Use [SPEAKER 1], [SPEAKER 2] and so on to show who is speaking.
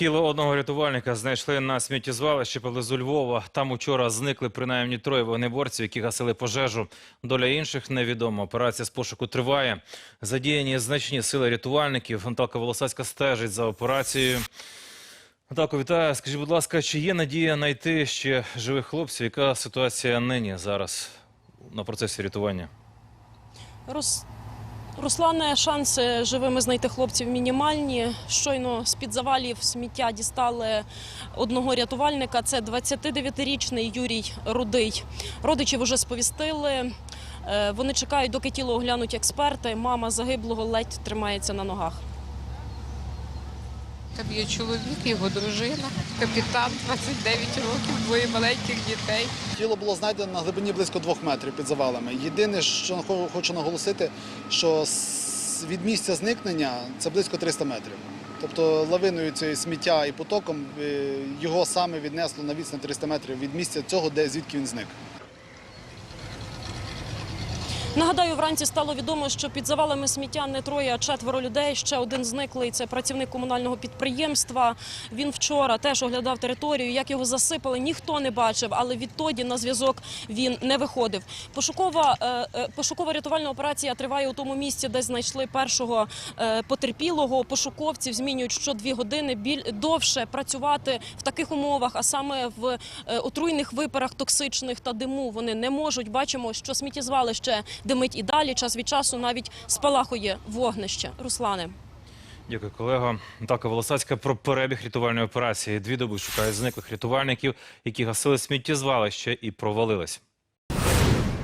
[SPEAKER 1] Тіло одного рятувальника знайшли на сміттєзвалищі поблизу Львова. Там учора зникли принаймні троє вогнеборців, які гасили пожежу. Доля інших невідома. Операція з пошуку триває. Задіяні значні сили рятувальників. Наталка Волосацька стежить за операцією. Наталко, вітаю. Скажіть, будь ласка, чи є надія знайти ще живих хлопців? Яка ситуація нині зараз на процесі рятування?
[SPEAKER 2] Рус... Руслане, шанси живими знайти хлопців мінімальні. Щойно з-під завалів сміття дістали одного рятувальника. Це 29-річний Юрій Рудий. Родичів уже сповістили. Е, Вони чекають, доки тіло оглянуть експерти. Мама загиблого ледь тримається на ногах.
[SPEAKER 3] Там є чоловік, його дружина, капітан, 29 років, двоє маленьких дітей.
[SPEAKER 4] Тіло було знайдено на глибині близько двох метрів під завалами. Єдине, що хочу наголосити, що від місця зникнення це близько 300 метрів. Тобто лавиною цієї сміття і потоком е, його саме віднесло на відстань 300 метрів від місця цього, де звідки він зник.
[SPEAKER 2] Нагадаю, вранці стало відомо, що під завалами сміття не троє, а четверо людей. Ще один зниклий. Це працівник комунального підприємства. Він вчора теж оглядав територію. Як його засипали, ніхто не бачив, але відтоді на зв'язок він не виходив. Пошукова е, е, пошукова рятувальна операція триває у тому місці, де знайшли першого е, потерпілого. Пошуковців змінюють що дві години біль довше працювати в таких умовах, а саме в отруйних випарах токсичних та диму вони не можуть. Бачимо, що сміттєзвалище димить і далі. Час від часу навіть спалахує вогнище. Руслане.
[SPEAKER 1] Дякую, колего. Наталка Волосацька про перебіг рятувальної операції. Дві доби шукають зниклих рятувальників, які гасили сміттєзвалище і провалились.